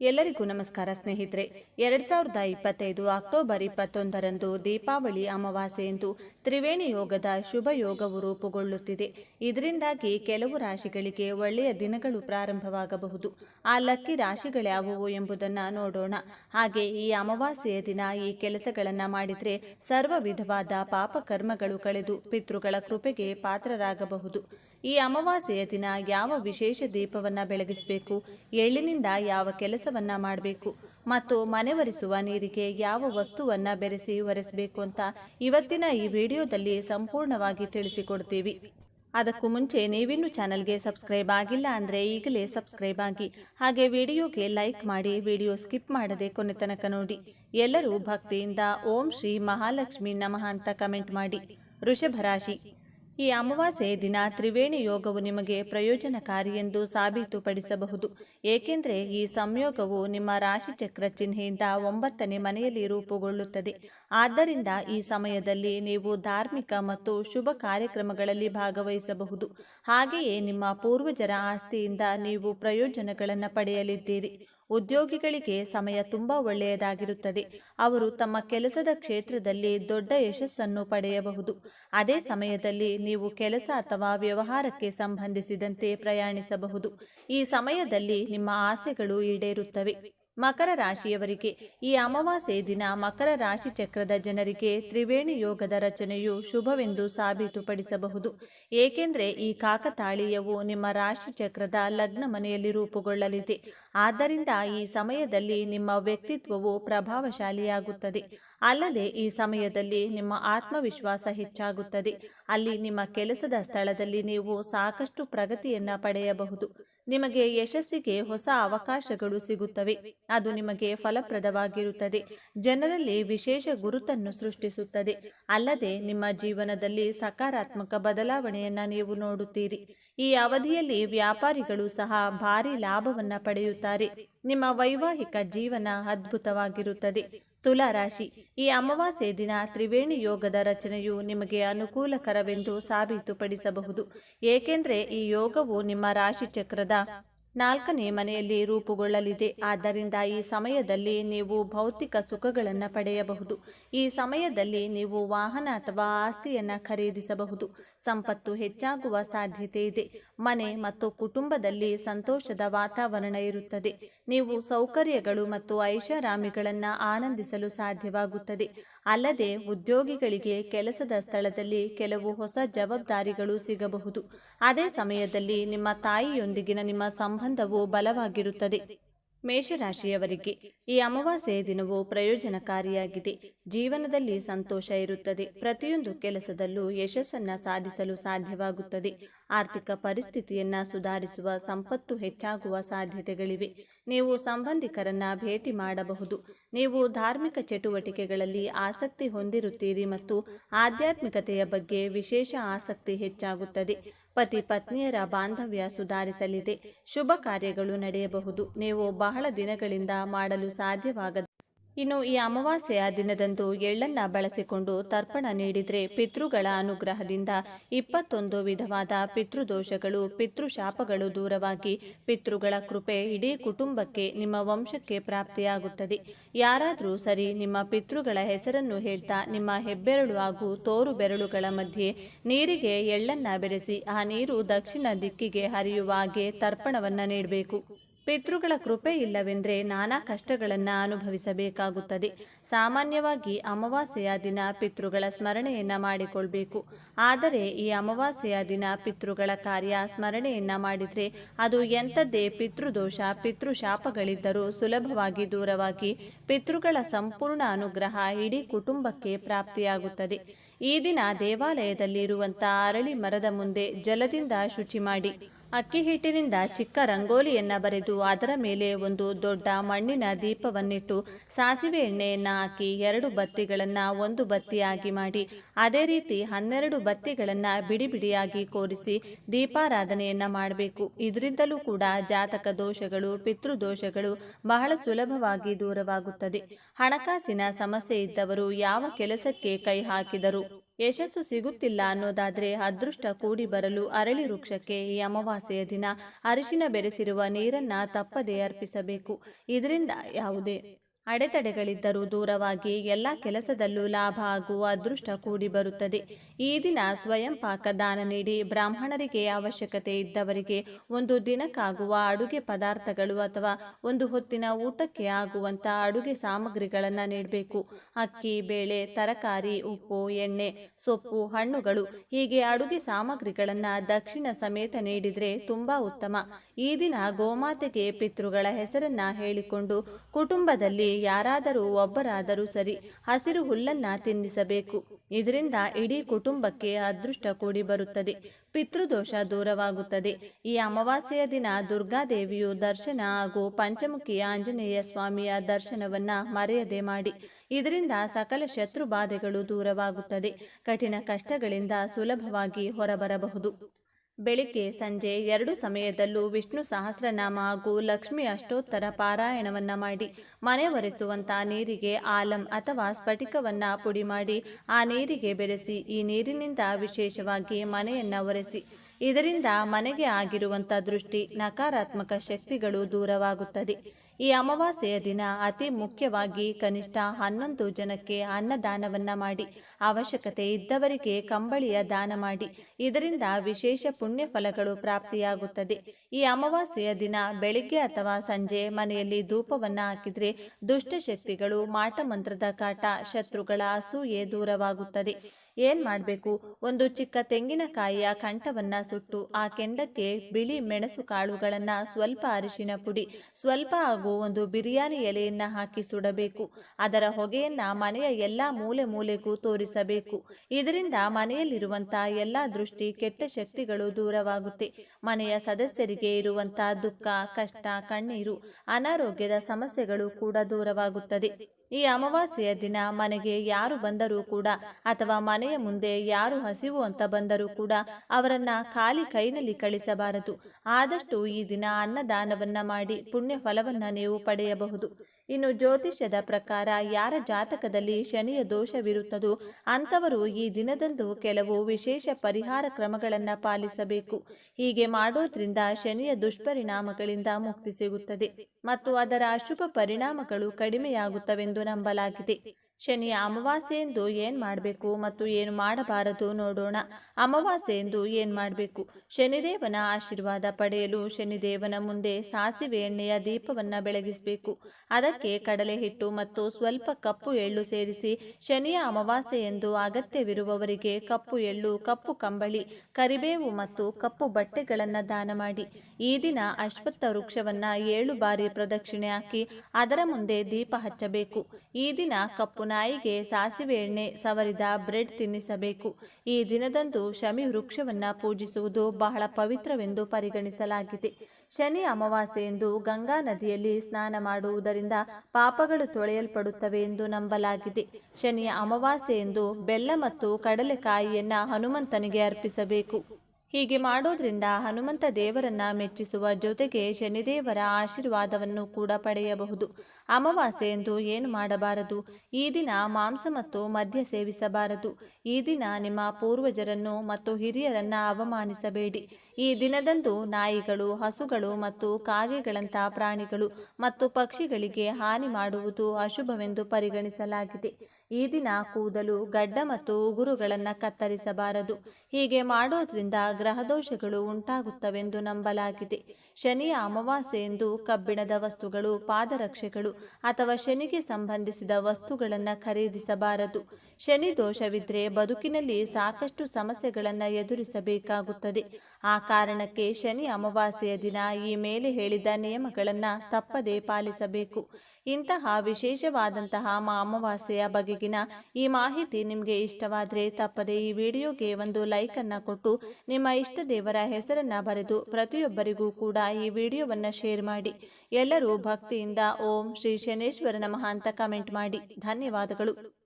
ಎಲ್ಲರಿಗೂ ನಮಸ್ಕಾರ, ಸ್ನೇಹಿತರೆ. ಎರಡ್ ಸಾವಿರದ ಇಪ್ಪತ್ತೈದು ಅಕ್ಟೋಬರ್ ಇಪ್ಪತ್ತೊಂದರಂದು ದೀಪಾವಳಿ ಅಮಾವಾಸ್ಯೆಯಂದು ತ್ರಿವೇಣಿ ಯೋಗದ ಶುಭ ಯೋಗವು ರೂಪುಗೊಳ್ಳುತ್ತಿದೆ. ಇದರಿಂದಾಗಿ ಕೆಲವು ರಾಶಿಗಳಿಗೆ ಒಳ್ಳೆಯ ದಿನಗಳು ಪ್ರಾರಂಭವಾಗಬಹುದು. ಆ ಲಕ್ಕಿ ರಾಶಿಗಳ್ಯಾವುವು ಎಂಬುದನ್ನು ನೋಡೋಣ. ಹಾಗೆ ಈ ಅಮಾವಾಸ್ಯೆಯ ದಿನ ಈ ಕೆಲಸಗಳನ್ನು ಮಾಡಿದರೆ ಸರ್ವ ವಿಧವಾದ ಪಾಪ ಕರ್ಮಗಳು ಕಳೆದು ಪಿತೃಗಳ ಕೃಪೆಗೆ ಪಾತ್ರರಾಗಬಹುದು. ಈ ಅಮಾವಾಸ್ಯೆಯ ದಿನ ಯಾವ ವಿಶೇಷ ದೀಪವನ್ನ ಬೆಳಗಿಸಬೇಕು? ಎಳ್ಳಿನಿಂದ ಯಾವ ಕೆಲಸವನ್ನ ಮಾಡಬೇಕು? ಮತ್ತು ಮನೆ ಒರೆಸುವ ನೀರಿಗೆ ಯಾವ ವಸ್ತುವನ್ನ ಬೆರೆಸಿ ಒರೆಸಬೇಕು ಅಂತ ಇವತ್ತಿನ ಈ ವಿಡಿಯೋದಲ್ಲಿ ಸಂಪೂರ್ಣವಾಗಿ ತಿಳಿಸಿಕೊಡ್ತೀವಿ. ಅದಕ್ಕೂ ಮುಂಚೆ ನೀವಿನ್ನು ಚಾನಲ್ಗೆ ಸಬ್ಸ್ಕ್ರೈಬ್ ಆಗಿಲ್ಲ ಅಂದರೆ ಈಗಲೇ ಸಬ್ಸ್ಕ್ರೈಬ್ ಆಗಿ, ಹಾಗೆ ವಿಡಿಯೋಗೆ ಲೈಕ್ ಮಾಡಿ ವಿಡಿಯೋ ಸ್ಕಿಪ್ ಮಾಡದೆ ಕೊನೆ ತನಕ ನೋಡಿ. ಎಲ್ಲರೂ ಭಕ್ತಿಯಿಂದ ಓಂ ಶ್ರೀ ಮಹಾಲಕ್ಷ್ಮಿ ನಮಃ ಅಂತ ಕಮೆಂಟ್ ಮಾಡಿ. ವೃಷಭ ರಾಶಿ ಈ ಅಮಾವಾಸ್ಯೆ ದಿನ ತ್ರಿವೇಣಿ ಯೋಗವು ನಿಮಗೆ ಪ್ರಯೋಜನಕಾರಿ ಎಂದು ಸಾಬೀತುಪಡಿಸಬಹುದು. ಏಕೆಂದರೆ ಈ ಸಂಯೋಗವು ನಿಮ್ಮ ರಾಶಿಚಕ್ರ ಚಿಹ್ನೆಯಿಂದ ಒಂಬತ್ತನೇ ಮನೆಯಲ್ಲಿ ರೂಪುಗೊಳ್ಳುತ್ತದೆ. ಆದ್ದರಿಂದ ಈ ಸಮಯದಲ್ಲಿ ನೀವು ಧಾರ್ಮಿಕ ಮತ್ತು ಶುಭ ಕಾರ್ಯಕ್ರಮಗಳಲ್ಲಿ ಭಾಗವಹಿಸಬಹುದು. ಹಾಗೆಯೇ ನಿಮ್ಮ ಪೂರ್ವಜರ ಆಸ್ತಿಯಿಂದ ನೀವು ಪ್ರಯೋಜನಗಳನ್ನು ಪಡೆಯಲಿದ್ದೀರಿ. ಉದ್ಯೋಗಿಗಳಿಗೆ ಸಮಯ ತುಂಬ ಒಳ್ಳೆಯದಾಗಿರುತ್ತದೆ. ಅವರು ತಮ್ಮ ಕೆಲಸದ ಕ್ಷೇತ್ರದಲ್ಲಿ ದೊಡ್ಡ ಯಶಸ್ಸನ್ನು ಪಡೆಯಬಹುದು. ಅದೇ ಸಮಯದಲ್ಲಿ ನೀವು ಕೆಲಸ ಅಥವಾ ವ್ಯವಹಾರಕ್ಕೆ ಸಂಬಂಧಿಸಿದಂತೆ ಪ್ರಯಾಣಿಸಬಹುದು. ಈ ಸಮಯದಲ್ಲಿ ನಿಮ್ಮ ಆಸೆಗಳು ಈಡೇರುತ್ತವೆ. ಮಕರ ರಾಶಿಯವರಿಗೆ ಈ ಅಮಾವಾಸ್ಯೆ ದಿನ ಮಕರ ರಾಶಿ ಚಕ್ರದ ಜನರಿಗೆ ತ್ರಿವೇಣಿ ಯೋಗದ ರಚನೆಯು ಶುಭವೆಂದು ಸಾಬೀತುಪಡಿಸಬಹುದು. ಏಕೆಂದರೆ ಈ ಕಾಕತಾಳೀಯವು ನಿಮ್ಮ ರಾಶಿ ಚಕ್ರದ ಲಗ್ನ ಮನೆಯಲ್ಲಿ ರೂಪುಗೊಳ್ಳಲಿದೆ. ಆದ್ದರಿಂದ ಈ ಸಮಯದಲ್ಲಿ ನಿಮ್ಮ ವ್ಯಕ್ತಿತ್ವವು ಪ್ರಭಾವಶಾಲಿಯಾಗುತ್ತದೆ. ಅಲ್ಲದೆ ಈ ಸಮಯದಲ್ಲಿ ನಿಮ್ಮ ಆತ್ಮವಿಶ್ವಾಸ ಹೆಚ್ಚಾಗುತ್ತದೆ. ಅಲ್ಲಿ ನಿಮ್ಮ ಕೆಲಸದ ಸ್ಥಳದಲ್ಲಿ ನೀವು ಸಾಕಷ್ಟು ಪ್ರಗತಿಯನ್ನು ಪಡೆಯಬಹುದು. ನಿಮಗೆ ಯಶಸ್ಸಿಗೆ ಹೊಸ ಅವಕಾಶಗಳು ಸಿಗುತ್ತವೆ. ಅದು ನಿಮಗೆ ಫಲಪ್ರದವಾಗಿರುತ್ತದೆ. ಜನರಲ್ಲಿ ವಿಶೇಷ ಗುರುತನ್ನು ಸೃಷ್ಟಿಸುತ್ತದೆ. ಅಲ್ಲದೆ ನಿಮ್ಮ ಜೀವನದಲ್ಲಿ ಸಕಾರಾತ್ಮಕ ಬದಲಾವಣೆಯನ್ನ ನೀವು ನೋಡುತ್ತೀರಿ. ಈ ಅವಧಿಯಲ್ಲಿ ವ್ಯಾಪಾರಿಗಳು ಸಹ ಭಾರಿ ಲಾಭವನ್ನ ಪಡೆಯುತ್ತಾರೆ. ನಿಮ್ಮ ವೈವಾಹಿಕ ಜೀವನ ಅದ್ಭುತವಾಗಿರುತ್ತದೆ. ತುಲಾ ರಾಶಿ. ಈ ಅಮಾವಾಸ್ಯೆ ದಿನ ತ್ರಿವೇಣಿ ಯೋಗದ ರಚನೆಯು ನಿಮಗೆ ಅನುಕೂಲಕರವೆಂದು ಸಾಬೀತುಪಡಿಸಬಹುದು. ಏಕೆಂದರೆ ಈ ಯೋಗವು ನಿಮ್ಮ ರಾಶಿ ಚಕ್ರದ ನಾಲ್ಕನೇ ಮನೆಯಲ್ಲಿ ರೂಪುಗೊಳ್ಳಲಿದೆ. ಆದ್ದರಿಂದ ಈ ಸಮಯದಲ್ಲಿ ನೀವು ಭೌತಿಕ ಸುಖಗಳನ್ನು ಪಡೆಯಬಹುದು. ಈ ಸಮಯದಲ್ಲಿ ನೀವು ವಾಹನ ಅಥವಾ ಆಸ್ತಿಯನ್ನು ಖರೀದಿಸಬಹುದು. ಸಂಪತ್ತು ಹೆಚ್ಚಾಗುವ ಸಾಧ್ಯತೆ ಇದೆ. ಮನೆ ಮತ್ತು ಕುಟುಂಬದಲ್ಲಿ ಸಂತೋಷದ ವಾತಾವರಣ ಇರುತ್ತದೆ. ನೀವು ಸೌಕರ್ಯಗಳು ಮತ್ತು ಐಷಾರಾಮಿಗಳನ್ನು ಆನಂದಿಸಲು ಸಾಧ್ಯವಾಗುತ್ತದೆ. ಅಲ್ಲದೆ ಉದ್ಯೋಗಿಗಳಿಗೆ ಕೆಲಸದ ಸ್ಥಳದಲ್ಲಿ ಕೆಲವು ಹೊಸ ಜವಾಬ್ದಾರಿಗಳು ಸಿಗಬಹುದು. ಅದೇ ಸಮಯದಲ್ಲಿ ನಿಮ್ಮ ತಾಯಿಯೊಂದಿಗಿನ ನಿಮ್ಮ ಸಂಬಂಧವು ಬಲವಾಗಿರುತ್ತದೆ. ಮೇಷರಾಶಿಯವರಿಗೆ ಈ ಅಮಾವಾಸ್ಯೆ ದಿನವು ಪ್ರಯೋಜನಕಾರಿಯಾಗಿದೆ. ಜೀವನದಲ್ಲಿ ಸಂತೋಷ ಇರುತ್ತದೆ. ಪ್ರತಿಯೊಂದು ಕೆಲಸದಲ್ಲೂ ಯಶಸ್ಸನ್ನು ಸಾಧಿಸಲು ಸಾಧ್ಯವಾಗುತ್ತದೆ. ಆರ್ಥಿಕ ಪರಿಸ್ಥಿತಿಯನ್ನ ಸುಧಾರಿಸುವ, ಸಂಪತ್ತು ಹೆಚ್ಚಾಗುವ ಸಾಧ್ಯತೆಗಳಿವೆ. ನೀವು ಸಂಬಂಧಿಕರನ್ನ ಭೇಟಿ ಮಾಡಬಹುದು. ನೀವು ಧಾರ್ಮಿಕ ಚಟುವಟಿಕೆಗಳಲ್ಲಿ ಆಸಕ್ತಿ ಹೊಂದಿರುತ್ತೀರಿ ಮತ್ತು ಆಧ್ಯಾತ್ಮಿಕತೆಯ ಬಗ್ಗೆ ವಿಶೇಷ ಆಸಕ್ತಿ ಹೆಚ್ಚಾಗುತ್ತದೆ. ಪತಿ ಪತ್ನಿಯರ ಬಾಂಧವ್ಯ ಸುಧಾರಿಸಲಿದೆ. ಶುಭ ಕಾರ್ಯಗಳು ನಡೆಯಬಹುದು. ನೀವು ಬಹಳ ದಿನಗಳಿಂದ ಮಾಡಲು ಸಾಧ್ಯವಾಗದ ಇನ್ನು ಈ ಅಮಾವಾಸ್ಯೆಯ ದಿನದಂದು ಎಳ್ಳನ್ನ ಬಳಸಿಕೊಂಡು ತರ್ಪಣ ನೀಡಿದರೆ ಪಿತೃಗಳ ಅನುಗ್ರಹದಿಂದ ಇಪ್ಪತ್ತೊಂದು ವಿಧವಾದ ಪಿತೃದೋಷಗಳು, ಪಿತೃಶಾಪಗಳು ದೂರವಾಗಿ ಪಿತೃಗಳ ಕೃಪೆ ಇಡೀ ಕುಟುಂಬಕ್ಕೆ ನಿಮ್ಮ ವಂಶಕ್ಕೆ ಪ್ರಾಪ್ತಿಯಾಗುತ್ತದೆ. ಯಾರಾದರೂ ಸರಿ ನಿಮ್ಮ ಪಿತೃಗಳ ಹೆಸರನ್ನು ಹೇಳ್ತಾ ನಿಮ್ಮ ಹೆಬ್ಬೆರಳು ಹಾಗೂ ತೋರು ಬೆರಳುಗಳ ಮಧ್ಯೆ ನೀರಿಗೆ ಎಳ್ಳನ್ನ ಬೆರೆಸಿ ಆ ನೀರು ದಕ್ಷಿಣ ದಿಕ್ಕಿಗೆ ಹರಿಯುವ ಹಾಗೆ ತರ್ಪಣವನ್ನ ನೀಡಬೇಕು. ಪಿತೃಗಳ ಕೃಪೆ ಇಲ್ಲವೆಂದರೆ ನಾನಾ ಕಷ್ಟಗಳನ್ನು ಅನುಭವಿಸಬೇಕಾಗುತ್ತದೆ. ಸಾಮಾನ್ಯವಾಗಿ ಅಮಾವಾಸ್ಯೆಯ ದಿನ ಪಿತೃಗಳ ಸ್ಮರಣೆಯನ್ನು ಮಾಡಿಕೊಳ್ಬೇಕು. ಆದರೆ ಈ ಅಮಾವಾಸ್ಯೆಯ ದಿನ ಪಿತೃಗಳ ಕಾರ್ಯ ಸ್ಮರಣೆಯನ್ನು ಮಾಡಿದರೆ ಅದು ಎಂಥದ್ದೇ ಪಿತೃದೋಷ, ಪಿತೃಶಾಪಗಳಿದ್ದರೂ ಸುಲಭವಾಗಿ ದೂರವಾಗಿ ಪಿತೃಗಳ ಸಂಪೂರ್ಣ ಅನುಗ್ರಹ ಇಡೀ ಕುಟುಂಬಕ್ಕೆ ಪ್ರಾಪ್ತಿಯಾಗುತ್ತದೆ. ಈ ದಿನ ದೇವಾಲಯದಲ್ಲಿ ಇರುವಂಥ ಅರಳಿ ಮರದ ಮುಂದೆ ಜಲದಿಂದ ಶುಚಿ ಮಾಡಿ. ಅಕ್ಕಿ ಹಿಟ್ಟಿನಿಂದ ಚಿಕ್ಕ ರಂಗೋಲಿಯನ್ನ ಬರೆದು ಅದರ ಮೇಲೆ ಒಂದು ದೊಡ್ಡ ಮಣ್ಣಿನ ದೀಪವನ್ನಿಟ್ಟು ಸಾಸಿವೆ ಎಣ್ಣೆಯನ್ನ ಹಾಕಿ ಎರಡು ಬತ್ತಿಗಳನ್ನ ಒಂದು ಬತ್ತಿಯಾಗಿ ಮಾಡಿ, ಅದೇ ರೀತಿ ಹನ್ನೆರಡು ಬತ್ತಿಗಳನ್ನ ಬಿಡಿ ಬಿಡಿಯಾಗಿ ಕೋರಿಸಿ ದೀಪಾರಾಧನೆಯನ್ನ ಮಾಡಬೇಕು. ಇದರಿಂದಲೂ ಕೂಡ ಜಾತಕ ದೋಷಗಳು ಪಿತೃದೋಷಗಳು ಬಹಳ ಸುಲಭವಾಗಿ ದೂರವಾಗುತ್ತದೆ. ಹಣಕಾಸಿನ ಸಮಸ್ಯೆ ಇದ್ದವರು ಯಾವ ಕೆಲಸಕ್ಕೆ ಕೈ ಹಾಕಿದರು? ಯಶಸ್ಸು ಸಿಗುತ್ತಿಲ್ಲ ಅನ್ನೋದಾದರೆ ಅದೃಷ್ಟ ಕೂಡಿ ಬರಲು ಅರಳಿ ವೃಕ್ಷಕ್ಕೆ ಈ ಅಮಾವಾಸ್ಯೆಯ ದಿನ ಅರಿಶಿನ ಬೆರೆಸಿರುವ ನೀರನ್ನ ತಪ್ಪದೇ ಅರ್ಪಿಸಬೇಕು. ಇದರಿಂದ ಯಾವುದೇ ಅಡೆತಡೆಗಳಿದ್ದರೂ ದೂರವಾಗಿ ಎಲ್ಲ ಕೆಲಸದಲ್ಲೂ ಲಾಭ ಆಗುವ ಅದೃಷ್ಟ ಕೂಡಿ ಬರುತ್ತದೆ. ಈ ದಿನ ಸ್ವಯಂ ಪಾಕ ದಾನ ನೀಡಿ ಬ್ರಾಹ್ಮಣರಿಗೆ ಅವಶ್ಯಕತೆ ಇದ್ದವರಿಗೆ ಒಂದು ದಿನಕ್ಕಾಗುವ ಅಡುಗೆ ಪದಾರ್ಥಗಳು ಅಥವಾ ಒಂದು ಹೊತ್ತಿನ ಊಟಕ್ಕೆ ಆಗುವಂತ ಅಡುಗೆ ಸಾಮಗ್ರಿಗಳನ್ನು ನೀಡಬೇಕು. ಅಕ್ಕಿ, ಬೇಳೆ, ತರಕಾರಿ, ಉಪ್ಪು, ಎಣ್ಣೆ, ಸೊಪ್ಪು, ಹಣ್ಣುಗಳು ಹೀಗೆ ಅಡುಗೆ ಸಾಮಗ್ರಿಗಳನ್ನು ದಕ್ಷಿಣ ಸಮೇತ ನೀಡಿದರೆ ತುಂಬಾ ಉತ್ತಮ. ಈ ದಿನ ಗೋಮಾತೆಗೆ ಪಿತೃಗಳ ಹೆಸರನ್ನ ಹೇಳಿಕೊಂಡು ಕುಟುಂಬದಲ್ಲಿ ಯಾರಾದರೂ ಒಬ್ಬರಾದರೂ ಸರಿ ಹಸಿರು ಹುಲ್ಲನ್ನ ತಿನ್ನಿಸಬೇಕು. ಇದರಿಂದ ಇಡೀ ಕುಟುಂಬಕ್ಕೆ ಅದೃಷ್ಟ ಕೂಡಿ ಬರುತ್ತದೆ. ಪಿತೃದೋಷ ದೂರವಾಗುತ್ತದೆ. ಈ ಅಮಾವಾಸ್ಯೆಯ ದಿನ ದುರ್ಗಾದೇವಿಯು ದರ್ಶನ ಹಾಗೂ ಪಂಚಮುಖಿ ಆಂಜನೇಯ ಸ್ವಾಮಿಯ ದರ್ಶನವನ್ನ ಮರೆಯದೆ ಮಾಡಿ. ಇದರಿಂದ ಸಕಲ ಶತ್ರು ಬಾಧೆಗಳು ದೂರವಾಗುತ್ತದೆ. ಕಠಿಣ ಕಷ್ಟಗಳಿಂದ ಸುಲಭವಾಗಿ ಹೊರಬರಬಹುದು. ಬೆಳಿಗ್ಗೆ ಸಂಜೆ ಎರಡು ಸಮಯದಲ್ಲೂ ವಿಷ್ಣು ಸಹಸ್ರನಾಮ ಹಾಗೂ ಲಕ್ಷ್ಮಿ ಅಷ್ಟೋತ್ತರ ಪಾರಾಯಣವನ್ನು ಮಾಡಿ ಮನೆ ಒರೆಸುವಂಥ ನೀರಿಗೆ ಆಲಂ ಅಥವಾ ಸ್ಫಟಿಕವನ್ನು ಪುಡಿ ಮಾಡಿ ಆ ನೀರಿಗೆ ಬೆರೆಸಿ ಈ ನೀರಿನಿಂದ ವಿಶೇಷವಾಗಿ ಮನೆಯನ್ನ ಒರೆಸಿ. ಇದರಿಂದ ಮನೆಗೆ ಆಗಿರುವಂಥ ದೃಷ್ಟಿ ನಕಾರಾತ್ಮಕ ಶಕ್ತಿಗಳು ದೂರವಾಗುತ್ತದೆ. ಈ ಅಮಾವಾಸ್ಯೆಯ ದಿನ ಅತಿ ಮುಖ್ಯವಾಗಿ ಕನಿಷ್ಠ ಹನ್ನೊಂದು ಜನಕ್ಕೆ ಅನ್ನದಾನವನ್ನ ಮಾಡಿ. ಅವಶ್ಯಕತೆ ಇದ್ದವರಿಗೆ ಕಂಬಳಿಯ ದಾನ ಮಾಡಿ. ಇದರಿಂದ ವಿಶೇಷ ಪುಣ್ಯ ಫಲಗಳು ಪ್ರಾಪ್ತಿಯಾಗುತ್ತದೆ. ಈ ಅಮಾವಾಸ್ಯೆಯ ದಿನ ಬೆಳಿಗ್ಗೆ ಅಥವಾ ಸಂಜೆ ಮನೆಯಲ್ಲಿ ಧೂಪವನ್ನ ಹಾಕಿದ್ರೆ ದುಷ್ಟಶಕ್ತಿಗಳು ಮಾಟಮಂತ್ರದ ಕಾಟ, ಶತ್ರುಗಳ ಅಸೂಯೆ ದೂರವಾಗುತ್ತದೆ. ಏನ್ ಮಾಡಬೇಕು? ಒಂದು ಚಿಕ್ಕ ತೆಂಗಿನಕಾಯಿಯ ಕಂಠವನ್ನ ಸುಟ್ಟು ಆ ಕೆಂಡಕ್ಕೆ ಬಿಳಿ ಮೆಣಸು ಕಾಳುಗಳನ್ನ ಸ್ವಲ್ಪ ಅರಿಶಿನ ಪುಡಿ, ಸ್ವಲ್ಪ ಹಾಗೂ ಒಂದು ಬಿರಿಯಾನಿ ಎಲೆಯನ್ನ ಹಾಕಿ ಸುಡಬೇಕು. ಅದರ ಹೊಗೆಯನ್ನ ಮನೆಯ ಎಲ್ಲಾ ಮೂಲೆ ಮೂಲೆಗೂ ತೋರಿಸಬೇಕು. ಇದರಿಂದ ಮನೆಯಲ್ಲಿರುವಂತಹ ಎಲ್ಲಾ ದೃಷ್ಟಿ ಕೆಟ್ಟ ಶಕ್ತಿಗಳು ದೂರವಾಗುತ್ತೆ. ಮನೆಯ ಸದಸ್ಯರಿಗೆ ಇರುವಂತಹ ದುಃಖ, ಕಷ್ಟ, ಕಣ್ಣೀರು, ಅನಾರೋಗ್ಯದ ಸಮಸ್ಯೆಗಳು ಕೂಡ ದೂರವಾಗುತ್ತದೆ. ಈ ಅಮಾವಾಸ್ಯೆಯ ದಿನ ಮನೆಗೆ ಯಾರು ಬಂದರೂ ಕೂಡ ಅಥವಾ ಮನೆಯ ಮುಂದೆ ಯಾರು ಹಸಿವು ಅಂತ ಬಂದರೂ ಕೂಡ ಅವರನ್ನ ಖಾಲಿ ಕೈನಲ್ಲಿ ಕಳಿಸಬಾರದು. ಆದಷ್ಟು ಈ ದಿನ ಅನ್ನದಾನವನ್ನ ಮಾಡಿ ಪುಣ್ಯ ಫಲವನ್ನ ನೀವು ಪಡೆಯಬಹುದು. ಇನ್ನು ಜ್ಯೋತಿಷ್ಯದ ಪ್ರಕಾರ ಯಾರ ಜಾತಕದಲ್ಲಿ ಶನಿಯ ದೋಷವಿರುತ್ತದೋ ಅಂಥವರು ಈ ದಿನದಂದು ಕೆಲವು ವಿಶೇಷ ಪರಿಹಾರ ಕ್ರಮಗಳನ್ನು ಪಾಲಿಸಬೇಕು. ಹೀಗೆ ಮಾಡೋದ್ರಿಂದ ಶನಿಯ ದುಷ್ಪರಿಣಾಮಗಳಿಂದ ಮುಕ್ತಿ ಸಿಗುತ್ತದೆ ಮತ್ತು ಅದರ ಅಶುಭ ಪರಿಣಾಮಗಳು ಕಡಿಮೆಯಾಗುತ್ತವೆಂದು ನಂಬಲಾಗಿದೆ. ಶನಿಯ ಅಮಾವಾಸ್ಯೆಂದು ಏನು ಮಾಡಬೇಕು ಮತ್ತು ಏನು ಮಾಡಬಾರದು ನೋಡೋಣ. ಅಮಾವಾಸ್ಯೆಯೆಂದು ಏನು ಮಾಡಬೇಕು? ಶನಿದೇವನ ಆಶೀರ್ವಾದ ಪಡೆಯಲು ಶನಿದೇವನ ಮುಂದೆ ಸಾಸಿವೆ ಎಣ್ಣೆಯ ದೀಪವನ್ನು ಬೆಳಗಿಸಬೇಕು. ಅದಕ್ಕೆ ಕಡಲೆ ಹಿಟ್ಟು ಮತ್ತು ಸ್ವಲ್ಪ ಕಪ್ಪು ಎಳ್ಳು ಸೇರಿಸಿ ಶನಿಯ ಅಮಾವಾಸ್ಯೆಯೆಂದು ಅಗತ್ಯವಿರುವವರಿಗೆ ಕಪ್ಪು ಎಳ್ಳು, ಕಪ್ಪು ಕಂಬಳಿ, ಕರಿಬೇವು ಮತ್ತು ಕಪ್ಪು ಬಟ್ಟೆಗಳನ್ನು ದಾನ ಮಾಡಿ. ಈ ದಿನ ಅಶ್ವತ್ಥ ವೃಕ್ಷವನ್ನ ಏಳು ಬಾರಿ ಪ್ರದಕ್ಷಿಣೆ ಹಾಕಿ ಅದರ ಮುಂದೆ ದೀಪ ಹಚ್ಚಬೇಕು. ಈ ದಿನ ಕಪ್ಪು ನಾಯಿಗೆ ಸಾಸಿವೆ ಎಣ್ಣೆ ಸವರಿದ ಬ್ರೆಡ್ ತಿನ್ನಿಸಬೇಕು. ಈ ದಿನದಂದು ಶಮಿ ವೃಕ್ಷವನ್ನು ಪೂಜಿಸುವುದು ಬಹಳ ಪವಿತ್ರವೆಂದು ಪರಿಗಣಿಸಲಾಗಿದೆ. ಶನಿ ಅಮಾವಾಸ್ಯೆ ಎಂದು ಗಂಗಾ ನದಿಯಲ್ಲಿ ಸ್ನಾನ ಮಾಡುವುದರಿಂದ ಪಾಪಗಳು ತೊಳೆಯಲ್ಪಡುತ್ತವೆ ಎಂದು ನಂಬಲಾಗಿದೆ. ಶನಿಯ ಅಮಾವಾಸ್ಯೆ ಎಂದು ಬೆಲ್ಲ ಮತ್ತು ಕಡಲೆಕಾಯಿಯನ್ನು ಹನುಮಂತನಿಗೆ ಅರ್ಪಿಸಬೇಕು. ಹೀಗೆ ಮಾಡೋದ್ರಿಂದ ಹನುಮಂತ ದೇವರನ್ನ ಮೆಚ್ಚಿಸುವ ಜೊತೆಗೆ ಶನಿದೇವರ ಆಶೀರ್ವಾದವನ್ನು ಕೂಡ ಪಡೆಯಬಹುದು. ಅಮಾವಾಸ್ಯೆ ಎಂದು ಏನು ಮಾಡಬಾರದು? ಈ ದಿನ ಮಾಂಸ ಮತ್ತು ಮದ್ಯ ಸೇವಿಸಬಾರದು. ಈ ದಿನ ನಿಮ್ಮ ಪೂರ್ವಜರನ್ನು ಮತ್ತು ಹಿರಿಯರನ್ನ ಅವಮಾನಿಸಬೇಡಿ. ಈ ದಿನದಂದು ನಾಯಿಗಳು, ಹಸುಗಳು ಮತ್ತು ಕಾಗೆಗಳಂತಹ ಪ್ರಾಣಿಗಳು ಮತ್ತು ಪಕ್ಷಿಗಳಿಗೆ ಹಾನಿ ಮಾಡುವುದು ಅಶುಭವೆಂದು ಪರಿಗಣಿಸಲಾಗಿದೆ. ಈ ದಿನ ಕೂದಲು ಗಡ್ಡ ಮತ್ತು ಉಗುರುಗಳನ್ನು ಕತ್ತರಿಸಬಾರದು. ಹೀಗೆ ಮಾಡೋದ್ರಿಂದ ಗ್ರಹದೋಷಗಳು ಉಂಟಾಗುತ್ತವೆಂದು ನಂಬಲಾಗಿದೆ. ಶನಿಯ ಅಮಾವಾಸ್ಯೆ ಎಂದು ಕಬ್ಬಿಣದ ವಸ್ತುಗಳು, ಪಾದರಕ್ಷೆಗಳು ಅಥವಾ ಶನಿಗೆ ಸಂಬಂಧಿಸಿದ ವಸ್ತುಗಳನ್ನು ಖರೀದಿಸಬಾರದು. ಶನಿ ದೋಷವಿದ್ರೆ ಬದುಕಿನಲ್ಲಿ ಸಾಕಷ್ಟು ಸಮಸ್ಯೆಗಳನ್ನು ಎದುರಿಸಬೇಕಾಗುತ್ತದೆ. ಆ ಕಾರಣಕ್ಕೆ ಶನಿ ಅಮಾವಾಸ್ಯೆಯ ದಿನ ಈ ಮೇಲೆ ಹೇಳಿದ ನಿಯಮಗಳನ್ನು ತಪ್ಪದೇ ಪಾಲಿಸಬೇಕು. ಇಂತಹ ವಿಶೇಷವಾದಂತಹ ಅಮಾವಾಸ್ಯೆಯ ಬಗೆಗಿನ ಈ ಮಾಹಿತಿ ನಿಮಗೆ ಇಷ್ಟವಾದರೆ ತಪ್ಪದೆ ಈ ವಿಡಿಯೋಗೆ ಒಂದು ಲೈಕನ್ನು ಕೊಟ್ಟು ನಿಮ್ಮ ಇಷ್ಟ ದೇವರ ಹೆಸರನ್ನು ಬರೆದು ಪ್ರತಿಯೊಬ್ಬರಿಗೂ ಕೂಡ ಈ ವಿಡಿಯೋವನ್ನು ಶೇರ್ ಮಾಡಿ. ಎಲ್ಲರೂ ಭಕ್ತಿಯಿಂದ ಓಂ ಶ್ರೀ ಶನೇಶ್ವರ ನಮಃ ಅಂತ ಕಮೆಂಟ್ ಮಾಡಿ. ಧನ್ಯವಾದಗಳು.